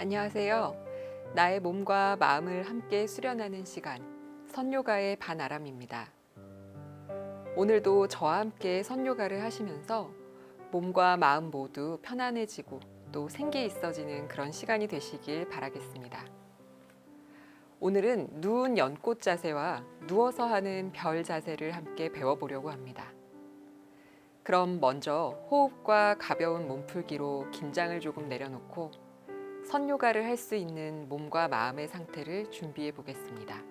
안녕하세요. 나의 몸과 마음을 함께 수련하는 시간, 선요가의 반아람입니다. 오늘도 저와 함께 선요가를 하시면서 몸과 마음 모두 편안해지고 또 생기 있어지는 그런 시간이 되시길 바라겠습니다. 오늘은 누운 연꽃 자세와 누워서 하는 별 자세를 함께 배워보려고 합니다. 그럼 먼저 호흡과 가벼운 몸풀기로 긴장을 조금 내려놓고 선요가를 할 수 있는 몸과 마음의 상태를 준비해 보겠습니다.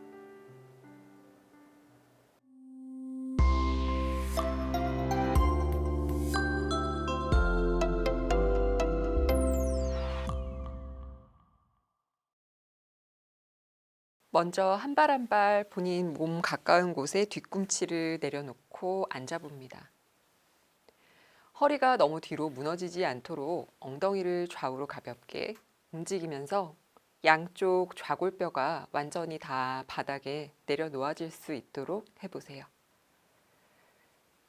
먼저 한 발 한 발 본인 몸 가까운 곳에 뒤꿈치를 내려놓고 앉아봅니다. 허리가 너무 뒤로 무너지지 않도록 엉덩이를 좌우로 가볍게 움직이면서 양쪽 좌골뼈가 완전히 다 바닥에 내려놓아질 수 있도록 해보세요.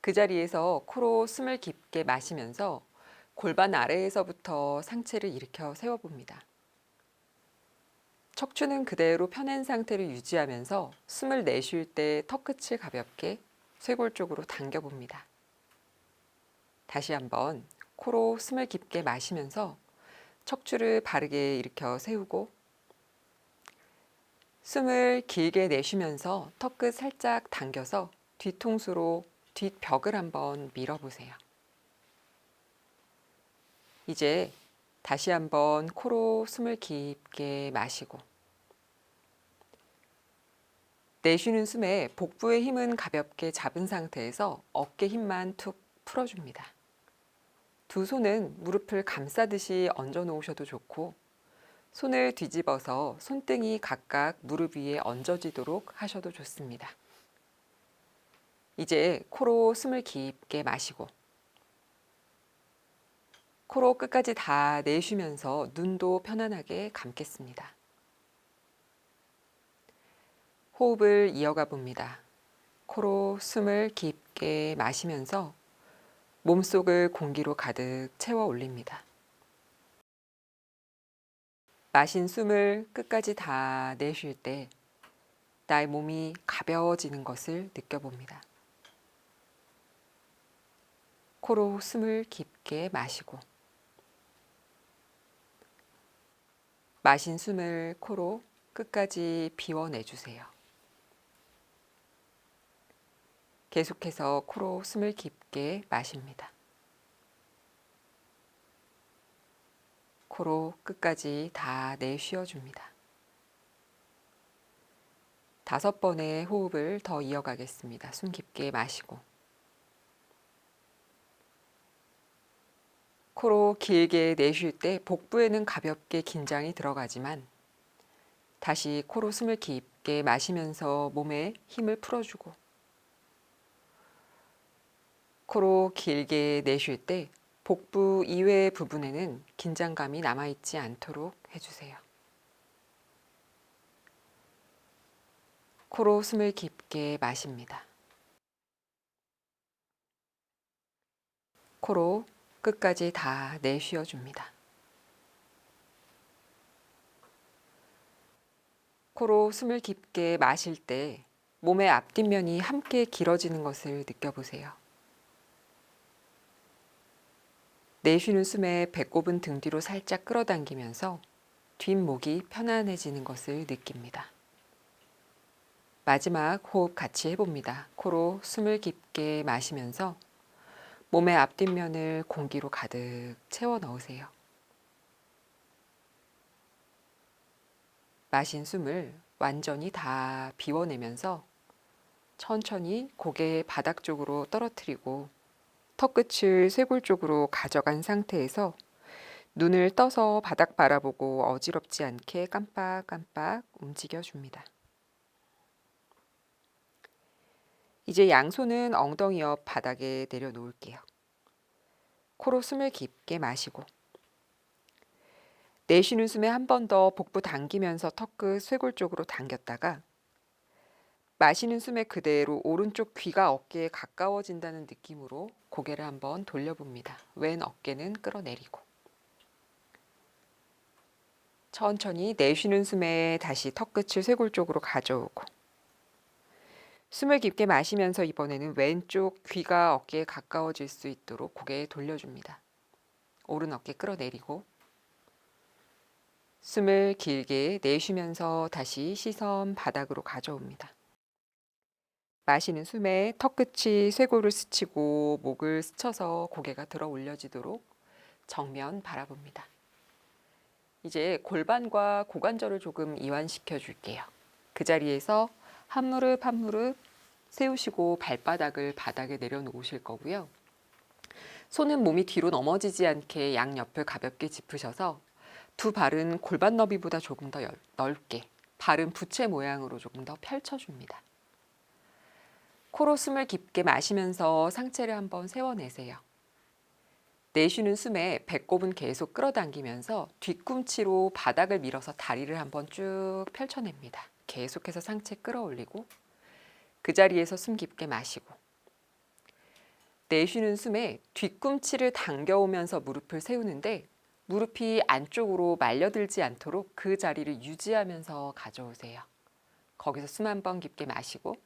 그 자리에서 코로 숨을 깊게 마시면서 골반 아래에서부터 상체를 일으켜 세워봅니다. 척추는 그대로 펴낸 상태를 유지하면서 숨을 내쉴 때 턱끝을 가볍게 쇄골 쪽으로 당겨봅니다. 다시 한번 코로 숨을 깊게 마시면서 척추를 바르게 일으켜 세우고 숨을 길게 내쉬면서 턱끝 살짝 당겨서 뒤통수로 뒷벽을 한번 밀어보세요. 이제 다시 한번 코로 숨을 깊게 마시고 내쉬는 숨에 복부의 힘은 가볍게 잡은 상태에서 어깨 힘만 툭 풀어줍니다. 두 손은 무릎을 감싸듯이 얹어 놓으셔도 좋고 손을 뒤집어서 손등이 각각 무릎 위에 얹어지도록 하셔도 좋습니다. 이제 코로 숨을 깊게 마시고 코로 끝까지 다 내쉬면서 눈도 편안하게 감겠습니다. 호흡을 이어가 봅니다. 코로 숨을 깊게 마시면서 몸속을 공기로 가득 채워 올립니다. 마신 숨을 끝까지 다 내쉴 때 나의 몸이 가벼워지는 것을 느껴봅니다. 코로 숨을 깊게 마시고 마신 숨을 코로 끝까지 비워내주세요. 계속해서 코로 숨을 깊게 마십니다. 코로 끝까지 다 내쉬어줍니다. 다섯 번의 호흡을 더 이어가겠습니다. 숨 깊게 마시고 코로 길게 내쉴 때 복부에는 가볍게 긴장이 들어가지만 다시 코로 숨을 깊게 마시면서 몸에 힘을 풀어주고 코로 길게 내쉴 때 복부 이외의 부분에는 긴장감이 남아있지 않도록 해주세요. 코로 숨을 깊게 마십니다. 코로 끝까지 다 내쉬어 줍니다. 코로 숨을 깊게 마실 때 몸의 앞뒷면이 함께 길어지는 것을 느껴보세요. 내쉬는 숨에 배꼽은 등 뒤로 살짝 끌어당기면서 뒷목이 편안해지는 것을 느낍니다. 마지막 호흡 같이 해봅니다. 코로 숨을 깊게 마시면서 몸의 앞뒷면을 공기로 가득 채워 넣으세요. 마신 숨을 완전히 다 비워내면서 천천히 고개 바닥 쪽으로 떨어뜨리고 턱끝을 쇄골 쪽으로 가져간 상태에서 눈을 떠서 바닥 바라보고 어지럽지 않게 깜빡깜빡 움직여 줍니다. 이제 양손은 엉덩이 옆 바닥에 내려놓을게요. 코로 숨을 깊게 마시고 내쉬는 숨에 한 번 더 복부 당기면서 턱끝 쇄골 쪽으로 당겼다가 마시는 숨에 그대로 오른쪽 귀가 어깨에 가까워진다는 느낌으로 고개를 한번 돌려봅니다. 왼 어깨는 끌어내리고. 천천히 내쉬는 숨에 다시 턱끝을 쇄골 쪽으로 가져오고 숨을 깊게 마시면서 이번에는 왼쪽 귀가 어깨에 가까워질 수 있도록 고개 돌려줍니다. 오른 어깨 끌어내리고 숨을 길게 내쉬면서 다시 시선 바닥으로 가져옵니다. 마시는 숨에 턱끝이 쇄골을 스치고 목을 스쳐서 고개가 들어 올려지도록 정면 바라봅니다. 이제 골반과 고관절을 조금 이완시켜 줄게요. 그 자리에서 한 무릎 한 무릎 세우시고 발바닥을 바닥에 내려놓으실 거고요. 손은 몸이 뒤로 넘어지지 않게 양옆을 가볍게 짚으셔서 두 발은 골반 너비보다 조금 더 열- 넓게 발은 부채 모양으로 조금 더 펼쳐줍니다. 코로 숨을 깊게 마시면서 상체를 한번 세워내세요. 내쉬는 숨에 배꼽은 계속 끌어당기면서 뒤꿈치로 바닥을 밀어서 다리를 한번 쭉 펼쳐냅니다. 계속해서 상체 끌어올리고 그 자리에서 숨 깊게 마시고 내쉬는 숨에 뒤꿈치를 당겨오면서 무릎을 세우는데 무릎이 안쪽으로 말려들지 않도록 그 자리를 유지하면서 가져오세요. 거기서 숨 한 번 깊게 마시고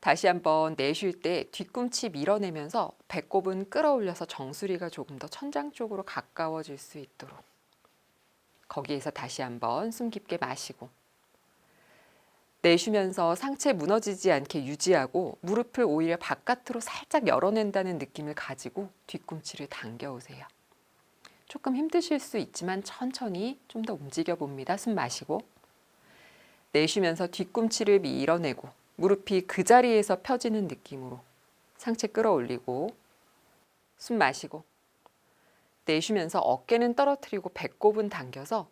다시 한번 내쉴 때 뒤꿈치 밀어내면서 배꼽은 끌어올려서 정수리가 조금 더 천장 쪽으로 가까워질 수 있도록 거기에서 다시 한번 숨 깊게 마시고 내쉬면서 상체 무너지지 않게 유지하고 무릎을 오히려 바깥으로 살짝 열어낸다는 느낌을 가지고 뒤꿈치를 당겨 오세요. 조금 힘드실 수 있지만 천천히 좀 더 움직여 봅니다. 숨 마시고 내쉬면서 뒤꿈치를 밀어내고 무릎이 그 자리에서 펴지는 느낌으로 상체 끌어올리고 숨 마시고 내쉬면서 어깨는 떨어뜨리고 배꼽은 당겨서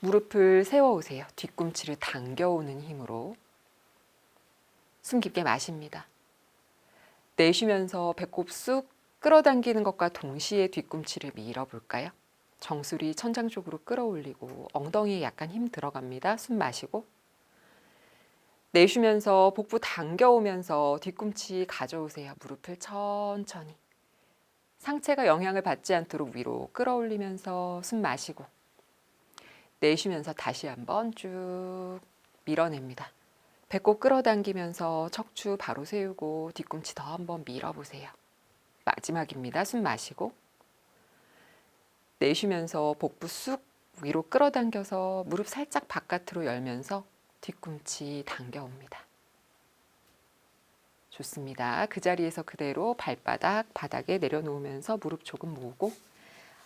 무릎을 세워오세요. 뒤꿈치를 당겨오는 힘으로 숨 깊게 마십니다. 내쉬면서 배꼽 쑥 끌어당기는 것과 동시에 뒤꿈치를 밀어볼까요? 정수리 천장 쪽으로 끌어올리고 엉덩이에 약간 힘 들어갑니다. 숨 마시고 내쉬면서 복부 당겨오면서 뒤꿈치 가져오세요. 무릎을 천천히. 상체가 영향을 받지 않도록 위로 끌어올리면서 숨 마시고 내쉬면서 다시 한번 쭉 밀어냅니다. 배꼽 끌어당기면서 척추 바로 세우고 뒤꿈치 더 한번 밀어보세요. 마지막입니다. 숨 마시고 내쉬면서 복부 쑥 위로 끌어당겨서 무릎 살짝 바깥으로 열면서 뒤꿈치 당겨옵니다. 좋습니다. 그 자리에서 그대로 발바닥 바닥에 내려놓으면서 무릎 조금 모으고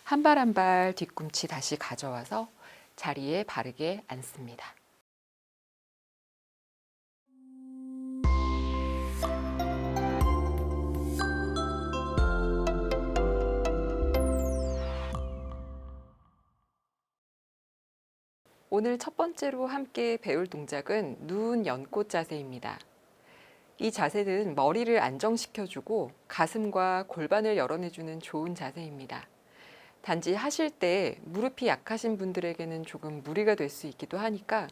한 발 한 발 뒤꿈치 다시 가져와서 자리에 바르게 앉습니다. 오늘 첫 번째로 함께 배울 동작은 눈 연꽃 자세입니다. 이 자세는 머리를 안정시켜주고 가슴과 골반을 열어내주는 좋은 자세입니다. 단지 하실 때 무릎이 약하신 분들에게는 조금 무리가 될 수 있기도 하니까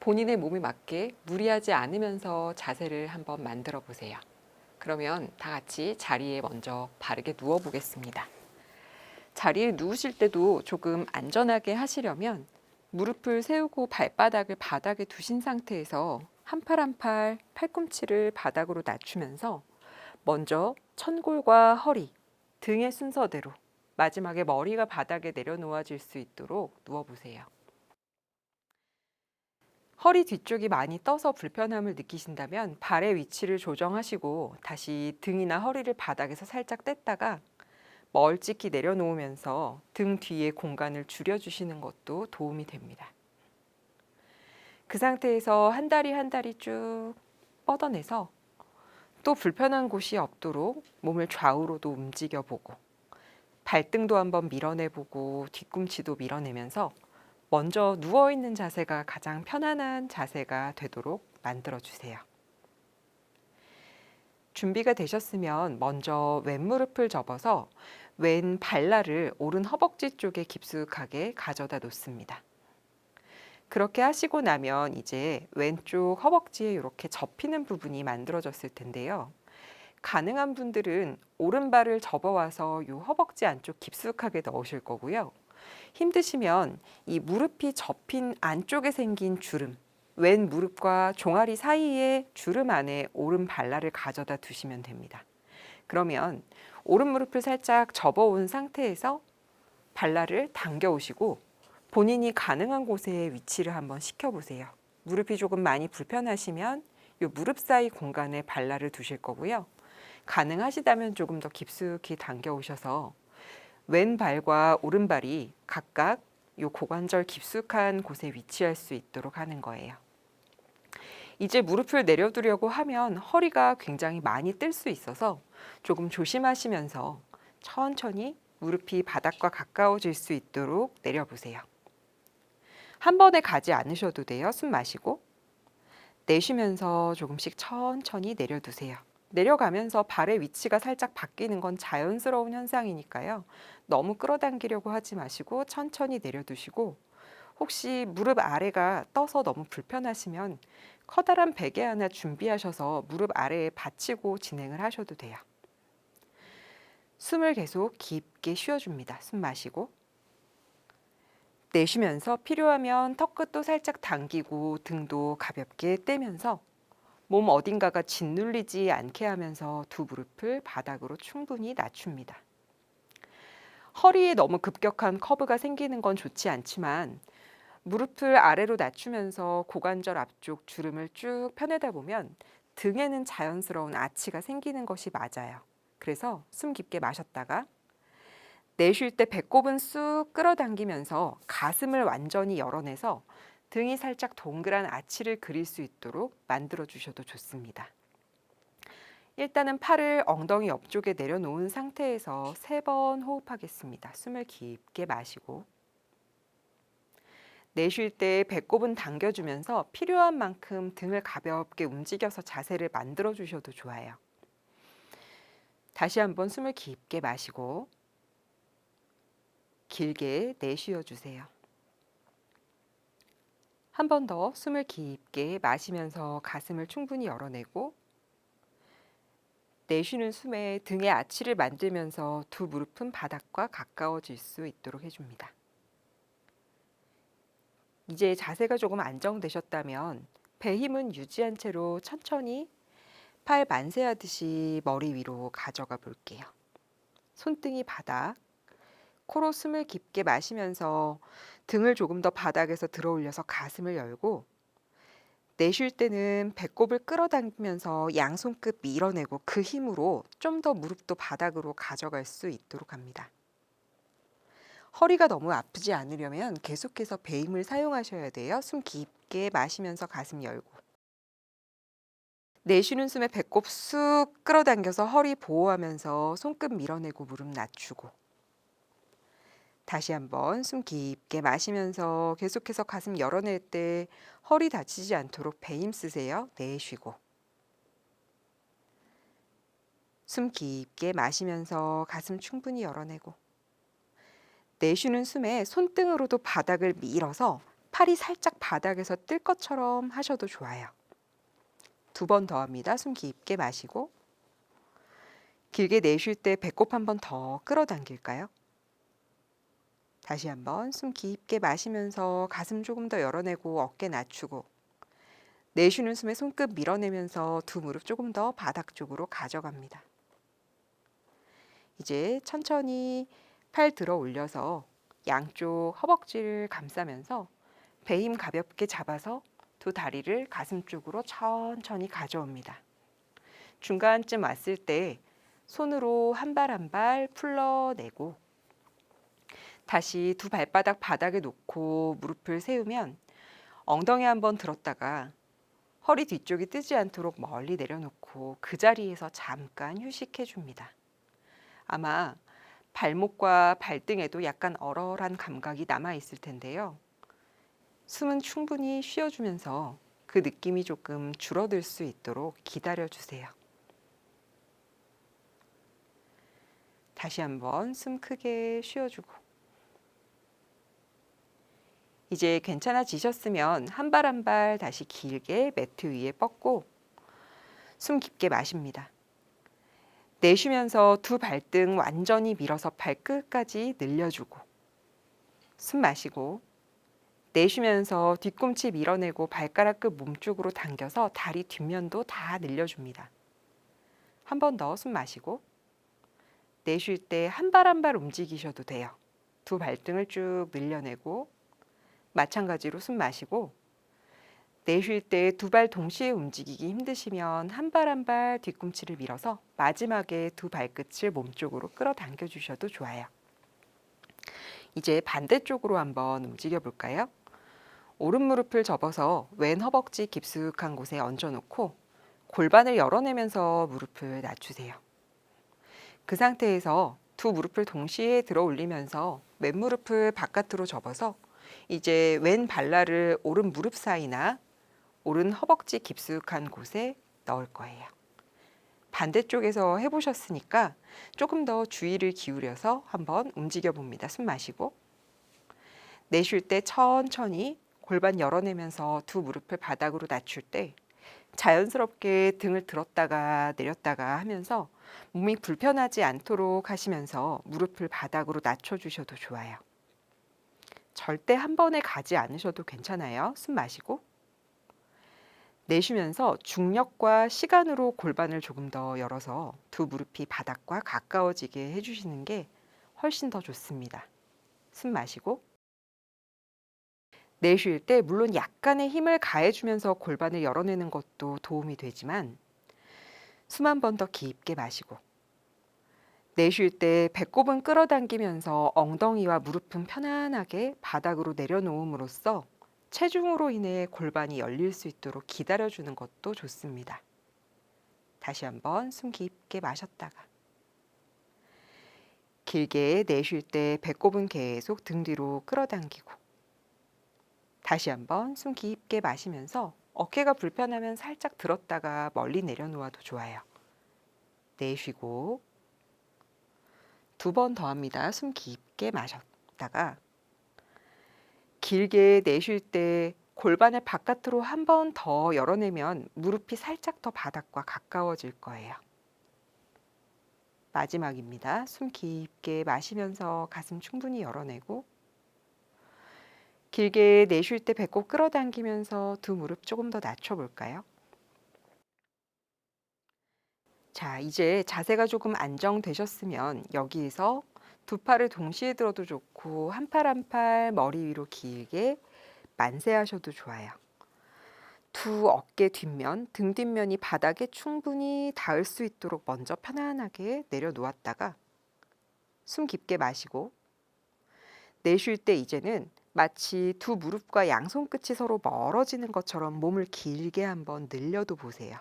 본인의 몸에 맞게 무리하지 않으면서 자세를 한번 만들어 보세요. 그러면 다 같이 자리에 먼저 바르게 누워 보겠습니다. 자리에 누우실 때도 조금 안전하게 하시려면 무릎을 세우고 발바닥을 바닥에 두신 상태에서 한 팔 한 팔 팔꿈치를 바닥으로 낮추면서 먼저 천골과 허리, 등의 순서대로 마지막에 머리가 바닥에 내려놓아질 수 있도록 누워보세요. 허리 뒤쪽이 많이 떠서 불편함을 느끼신다면 발의 위치를 조정하시고 다시 등이나 허리를 바닥에서 살짝 뗐다가 멀찍이 내려놓으면서 등 뒤에 공간을 줄여주시는 것도 도움이 됩니다. 그 상태에서 한 다리 한 다리 쭉 뻗어내서 또 불편한 곳이 없도록 몸을 좌우로도 움직여 보고 발등도 한번 밀어내 보고 뒤꿈치도 밀어내면서 먼저 누워 있는 자세가 가장 편안한 자세가 되도록 만들어 주세요. 준비가 되셨으면 먼저 왼무릎을 접어서 왼 발날을 오른 허벅지 쪽에 깊숙하게 가져다 놓습니다. 그렇게 하시고 나면 이제 왼쪽 허벅지에 이렇게 접히는 부분이 만들어졌을 텐데요. 가능한 분들은 오른발을 접어와서 이 허벅지 안쪽 깊숙하게 넣으실 거고요. 힘드시면 이 무릎이 접힌 안쪽에 생긴 주름, 왼 무릎과 종아리 사이에 주름 안에 오른 발라를 가져다 두시면 됩니다. 그러면 오른 무릎을 살짝 접어온 상태에서 발라를 당겨 오시고 본인이 가능한 곳에 위치를 한번 시켜보세요. 무릎이 조금 많이 불편하시면 이 무릎 사이 공간에 발라를 두실 거고요. 가능하시다면 조금 더 깊숙이 당겨 오셔서 왼발과 오른발이 각각 요 고관절 깊숙한 곳에 위치할 수 있도록 하는 거예요. 이제 무릎을 내려두려고 하면 허리가 굉장히 많이 뜰 수 있어서 조금 조심하시면서 천천히 무릎이 바닥과 가까워질 수 있도록 내려보세요. 한 번에 가지 않으셔도 돼요. 숨 마시고 내쉬면서 조금씩 천천히 내려두세요. 내려가면서 발의 위치가 살짝 바뀌는 건 자연스러운 현상이니까요. 너무 끌어당기려고 하지 마시고 천천히 내려두시고 혹시 무릎 아래가 떠서 너무 불편하시면 커다란 베개 하나 준비하셔서 무릎 아래에 받치고 진행을 하셔도 돼요. 숨을 계속 깊게 쉬어줍니다. 숨 마시고 내쉬면서 필요하면 턱끝도 살짝 당기고 등도 가볍게 떼면서 몸 어딘가가 짓눌리지 않게 하면서 두 무릎을 바닥으로 충분히 낮춥니다. 허리에 너무 급격한 커브가 생기는 건 좋지 않지만 무릎을 아래로 낮추면서 고관절 앞쪽 주름을 쭉 펴내다 보면 등에는 자연스러운 아치가 생기는 것이 맞아요. 그래서 숨 깊게 마셨다가 내쉴 때 배꼽은 쑥 끌어당기면서 가슴을 완전히 열어내서 등이 살짝 동그란 아치를 그릴 수 있도록 만들어 주셔도 좋습니다. 일단은 팔을 엉덩이 옆쪽에 내려놓은 상태에서 세 번 호흡하겠습니다. 숨을 깊게 마시고 내쉴 때 배꼽은 당겨주면서 필요한 만큼 등을 가볍게 움직여서 자세를 만들어 주셔도 좋아요. 다시 한번 숨을 깊게 마시고 길게 내쉬어 주세요. 한 번 더 숨을 깊게 마시면서 가슴을 충분히 열어내고 내쉬는 숨에 등의 아치를 만들면서 두 무릎은 바닥과 가까워질 수 있도록 해줍니다. 이제 자세가 조금 안정되셨다면 배 힘은 유지한 채로 천천히 팔 만세하듯이 머리 위로 가져가 볼게요. 손등이 바닥, 코로 숨을 깊게 마시면서 등을 조금 더 바닥에서 들어 올려서 가슴을 열고 내쉴 때는 배꼽을 끌어당기면서 양손끝 밀어내고 그 힘으로 좀 더 무릎도 바닥으로 가져갈 수 있도록 합니다. 허리가 너무 아프지 않으려면 계속해서 배임을 사용하셔야 돼요. 숨 깊게 마시면서 가슴 열고. 내쉬는 숨에 배꼽 쑥 끌어당겨서 허리 보호하면서 손끝 밀어내고 무릎 낮추고. 다시 한번 숨 깊게 마시면서 계속해서 가슴 열어낼 때 허리 다치지 않도록 배임 쓰세요. 내쉬고. 숨 깊게 마시면서 가슴 충분히 열어내고. 내쉬는 숨에 손등으로도 바닥을 밀어서 팔이 살짝 바닥에서 뜰 것처럼 하셔도 좋아요. 두 번 더 합니다. 숨 깊게 마시고 길게 내쉴 때 배꼽 한 번 더 끌어당길까요? 다시 한번 숨 깊게 마시면서 가슴 조금 더 열어내고 어깨 낮추고 내쉬는 숨에 손끝 밀어내면서 두 무릎 조금 더 바닥 쪽으로 가져갑니다. 이제 천천히 팔 들어 올려서 양쪽 허벅지를 감싸면서 배힘 가볍게 잡아서 두 다리를 가슴 쪽으로 천천히 가져옵니다. 중간쯤 왔을 때 손으로 한 발 한 발 풀러내고 다시 두 발바닥 바닥에 놓고 무릎을 세우면 엉덩이 한번 들었다가 허리 뒤쪽이 뜨지 않도록 멀리 내려놓고 그 자리에서 잠깐 휴식해 줍니다. 아마 발목과 발등에도 약간 얼얼한 감각이 남아 있을 텐데요. 숨은 충분히 쉬어주면서 그 느낌이 조금 줄어들 수 있도록 기다려 주세요. 다시 한번 숨 크게 쉬어주고 이제 괜찮아지셨으면 한 발 한 발 다시 길게 매트 위에 뻗고 숨 깊게 마십니다. 내쉬면서 두 발등 완전히 밀어서 발끝까지 늘려주고 숨 마시고 내쉬면서 뒤꿈치 밀어내고 발가락 끝 몸쪽으로 당겨서 다리 뒷면도 다 늘려줍니다. 한 번 더 숨 마시고 내쉴 때 한 발 한 발 움직이셔도 돼요. 두 발등을 쭉 늘려내고 마찬가지로 숨 마시고 내쉴 때 두 발 동시에 움직이기 힘드시면 한 발 한 발 뒤꿈치를 밀어서 마지막에 두 발끝을 몸쪽으로 끌어당겨 주셔도 좋아요. 이제 반대쪽으로 한번 움직여 볼까요? 오른 무릎을 접어서 왼 허벅지 깊숙한 곳에 얹어 놓고 골반을 열어내면서 무릎을 낮추세요. 그 상태에서 두 무릎을 동시에 들어 올리면서 왼 무릎을 바깥으로 접어서 이제 왼 발날을 오른 무릎 사이나 오른 허벅지 깊숙한 곳에 넣을 거예요. 반대쪽에서 해보셨으니까 조금 더 주의를 기울여서 한번 움직여 봅니다. 숨 마시고 내쉴 때 천천히 골반 열어내면서 두 무릎을 바닥으로 낮출 때 자연스럽게 등을 들었다가 내렸다가 하면서 몸이 불편하지 않도록 하시면서 무릎을 바닥으로 낮춰주셔도 좋아요. 절대 한 번에 가지 않으셔도 괜찮아요. 숨 마시고 내쉬면서 중력과 시간으로 골반을 조금 더 열어서 두 무릎이 바닥과 가까워지게 해주시는 게 훨씬 더 좋습니다. 숨 마시고 내쉴 때 물론 약간의 힘을 가해주면서 골반을 열어내는 것도 도움이 되지만 숨 한 번 더 깊게 마시고 내쉴 때 배꼽은 끌어당기면서 엉덩이와 무릎은 편안하게 바닥으로 내려놓음으로써 체중으로 인해 골반이 열릴 수 있도록 기다려주는 것도 좋습니다. 다시 한번 숨 깊게 마셨다가 길게 내쉴 때 배꼽은 계속 등 뒤로 끌어당기고 다시 한번 숨 깊게 마시면서 어깨가 불편하면 살짝 들었다가 멀리 내려놓아도 좋아요. 내쉬고 두 번 더 합니다. 숨 깊게 마셨다가 길게 내쉴 때 골반을 바깥으로 한 번 더 열어내면 무릎이 살짝 더 바닥과 가까워질 거예요. 마지막입니다. 숨 깊게 마시면서 가슴 충분히 열어내고 길게 내쉴 때 배꼽 끌어당기면서 두 무릎 조금 더 낮춰볼까요? 자, 이제 자세가 조금 안정되셨으면 여기에서 두 팔을 동시에 들어도 좋고 한 팔 한 팔 머리 위로 길게 만세하셔도 좋아요. 두 어깨 뒷면, 등 뒷면이 바닥에 충분히 닿을 수 있도록 먼저 편안하게 내려놓았다가 숨 깊게 마시고 내쉴 때 이제는 마치 두 무릎과 양손 끝이 서로 멀어지는 것처럼 몸을 길게 한번 늘려도 보세요.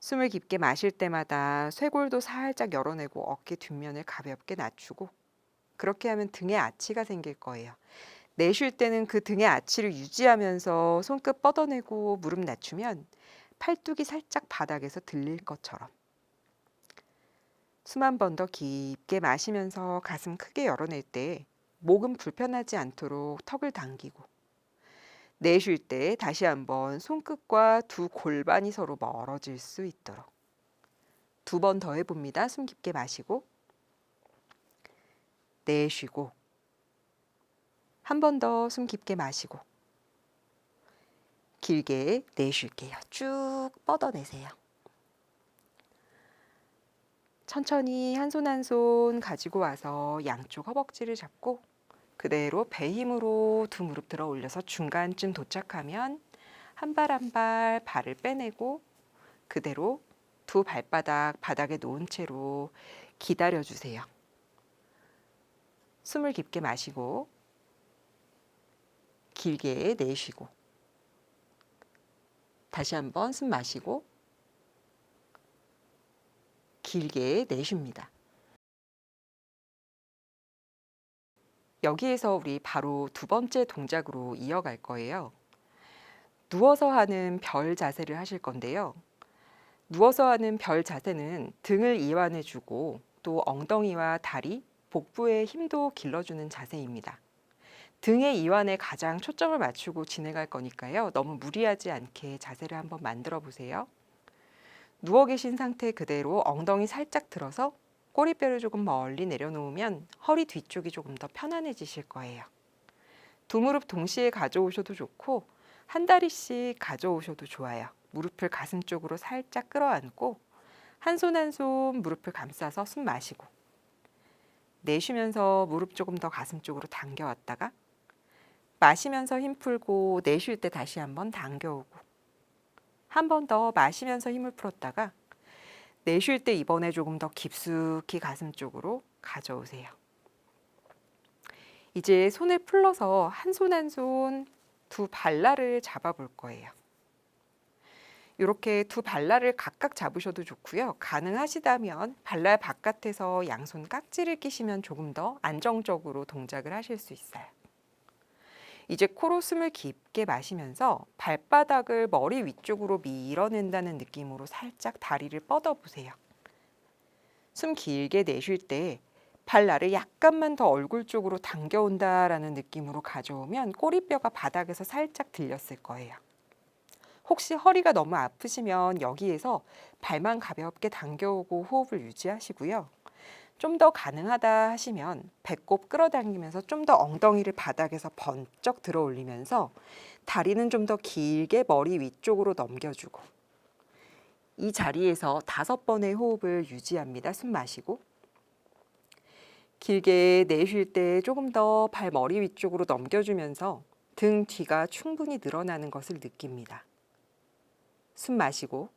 숨을 깊게 마실 때마다 쇄골도 살짝 열어내고 어깨 뒷면을 가볍게 낮추고 그렇게 하면 등에 아치가 생길 거예요. 내쉴 때는 그 등의 아치를 유지하면서 손끝 뻗어내고 무릎 낮추면 팔뚝이 살짝 바닥에서 들릴 것처럼 숨 한 번 더 깊게 마시면서 가슴 크게 열어낼 때 목은 불편하지 않도록 턱을 당기고 내쉴 때 다시 한번 손끝과 두 골반이 서로 멀어질 수 있도록 두 번 더 해봅니다. 숨 깊게 마시고 내쉬고 한 번 더 숨 깊게 마시고 길게 내쉴게요. 쭉 뻗어내세요. 천천히 한 손 한 손 가지고 와서 양쪽 허벅지를 잡고 그대로 배 힘으로 두 무릎 들어 올려서 중간쯤 도착하면 한 발 한 발 발을 빼내고 그대로 두 발바닥 바닥에 놓은 채로 기다려 주세요. 숨을 깊게 마시고 길게 내쉬고 다시 한번 숨 마시고 길게 내쉽니다. 여기에서 우리 바로 두 번째 동작으로 이어갈 거예요. 누워서 하는 별 자세를 하실 건데요. 누워서 하는 별 자세는 등을 이완해 주고 또 엉덩이와 다리, 복부의 힘도 길러주는 자세입니다. 등의 이완에 가장 초점을 맞추고 진행할 거니까요. 너무 무리하지 않게 자세를 한번 만들어 보세요. 누워 계신 상태 그대로 엉덩이 살짝 들어서 꼬리뼈를 조금 멀리 내려놓으면 허리 뒤쪽이 조금 더 편안해지실 거예요. 두 무릎 동시에 가져오셔도 좋고 한 다리씩 가져오셔도 좋아요. 무릎을 가슴 쪽으로 살짝 끌어안고 한 손 한 손 무릎을 감싸서 숨 마시고 내쉬면서 무릎 조금 더 가슴 쪽으로 당겨왔다가 마시면서 힘 풀고 내쉴 때 다시 한번 당겨오고 한 번 더 마시면서 힘을 풀었다가 내쉴 때 이번에 조금 더 깊숙이 가슴 쪽으로 가져오세요. 이제 손을 풀러서 한 손 한 손 두 발라를 잡아볼 거예요. 이렇게 두 발라를 각각 잡으셔도 좋고요. 가능하시다면 발라 바깥에서 양손 깍지를 끼시면 조금 더 안정적으로 동작을 하실 수 있어요. 이제 코로 숨을 깊게 마시면서 발바닥을 머리 위쪽으로 밀어낸다는 느낌으로 살짝 다리를 뻗어 보세요. 숨 길게 내쉴 때 발날을 약간만 더 얼굴 쪽으로 당겨온다라는 느낌으로 가져오면 꼬리뼈가 바닥에서 살짝 들렸을 거예요. 혹시 허리가 너무 아프시면 여기에서 발만 가볍게 당겨오고 호흡을 유지하시고요. 좀 더 가능하다 하시면 배꼽 끌어당기면서 좀 더 엉덩이를 바닥에서 번쩍 들어 올리면서 다리는 좀 더 길게 머리 위쪽으로 넘겨주고 이 자리에서 다섯 번의 호흡을 유지합니다. 숨 마시고 길게 내쉴 때 조금 더 발 머리 위쪽으로 넘겨주면서 등 뒤가 충분히 늘어나는 것을 느낍니다. 숨 마시고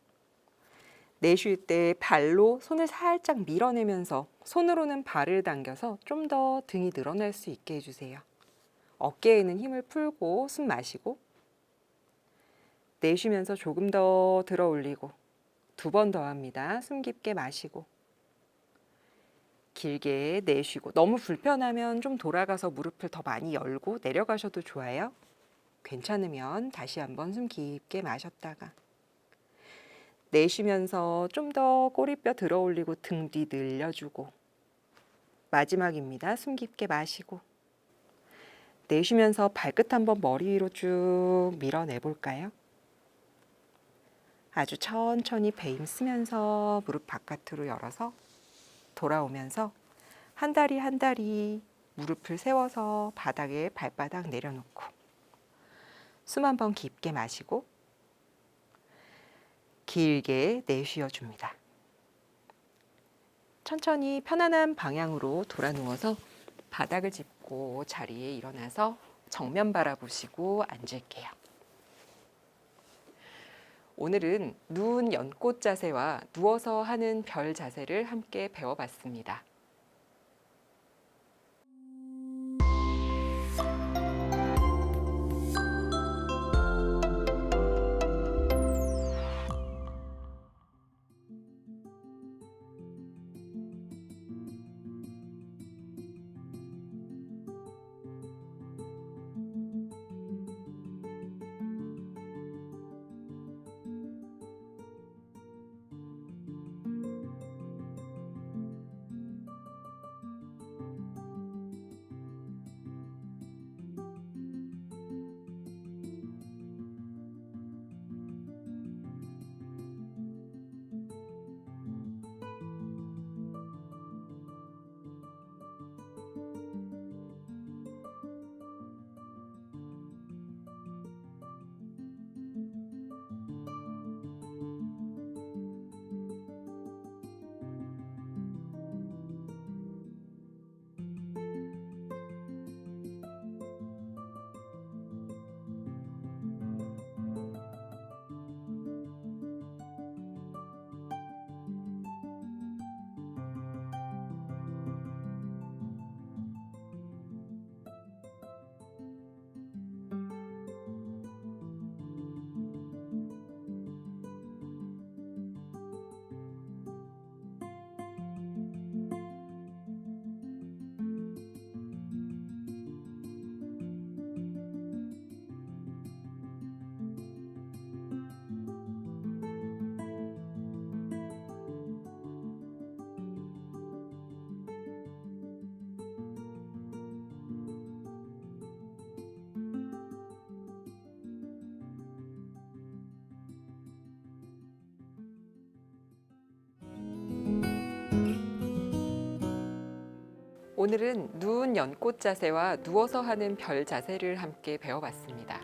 내쉴 때 발로 손을 살짝 밀어내면서 손으로는 발을 당겨서 좀 더 등이 늘어날 수 있게 해주세요. 어깨에는 힘을 풀고 숨 마시고 내쉬면서 조금 더 들어 올리고 두 번 더 합니다. 숨 깊게 마시고 길게 내쉬고 너무 불편하면 좀 돌아가서 무릎을 더 많이 열고 내려가셔도 좋아요. 괜찮으면 다시 한번 숨 깊게 마셨다가 내쉬면서 좀 더 꼬리뼈 들어 올리고 등 뒤 늘려주고 마지막입니다. 숨 깊게 마시고 내쉬면서 발끝 한번 머리 위로 쭉 밀어내 볼까요? 아주 천천히 배힘 쓰면서 무릎 바깥으로 열어서 돌아오면서 한 다리 한 다리 무릎을 세워서 바닥에 발바닥 내려놓고 숨 한번 깊게 마시고 길게 내쉬어 줍니다. 천천히 편안한 방향으로 돌아 누워서 바닥을 짚고 자리에 일어나서 정면 바라보시고 앉을게요. 오늘은 누운 연꽃 자세와 누워서 하는 별 자세를 함께 배워봤습니다. 오늘은 누운 연꽃 자세와 누워서 하는 별 자세를 함께 배워봤습니다.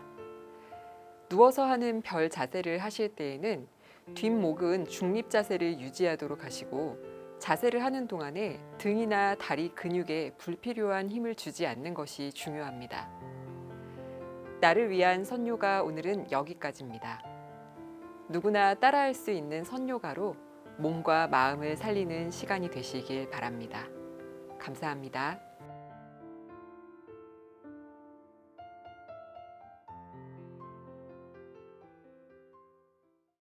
누워서 하는 별 자세를 하실 때에는 뒷목은 중립 자세를 유지하도록 하시고 자세를 하는 동안에 등이나 다리 근육에 불필요한 힘을 주지 않는 것이 중요합니다. 나를 위한 선요가 오늘은 여기까지입니다. 누구나 따라할 수 있는 선요가로 몸과 마음을 살리는 시간이 되시길 바랍니다. 감사합니다.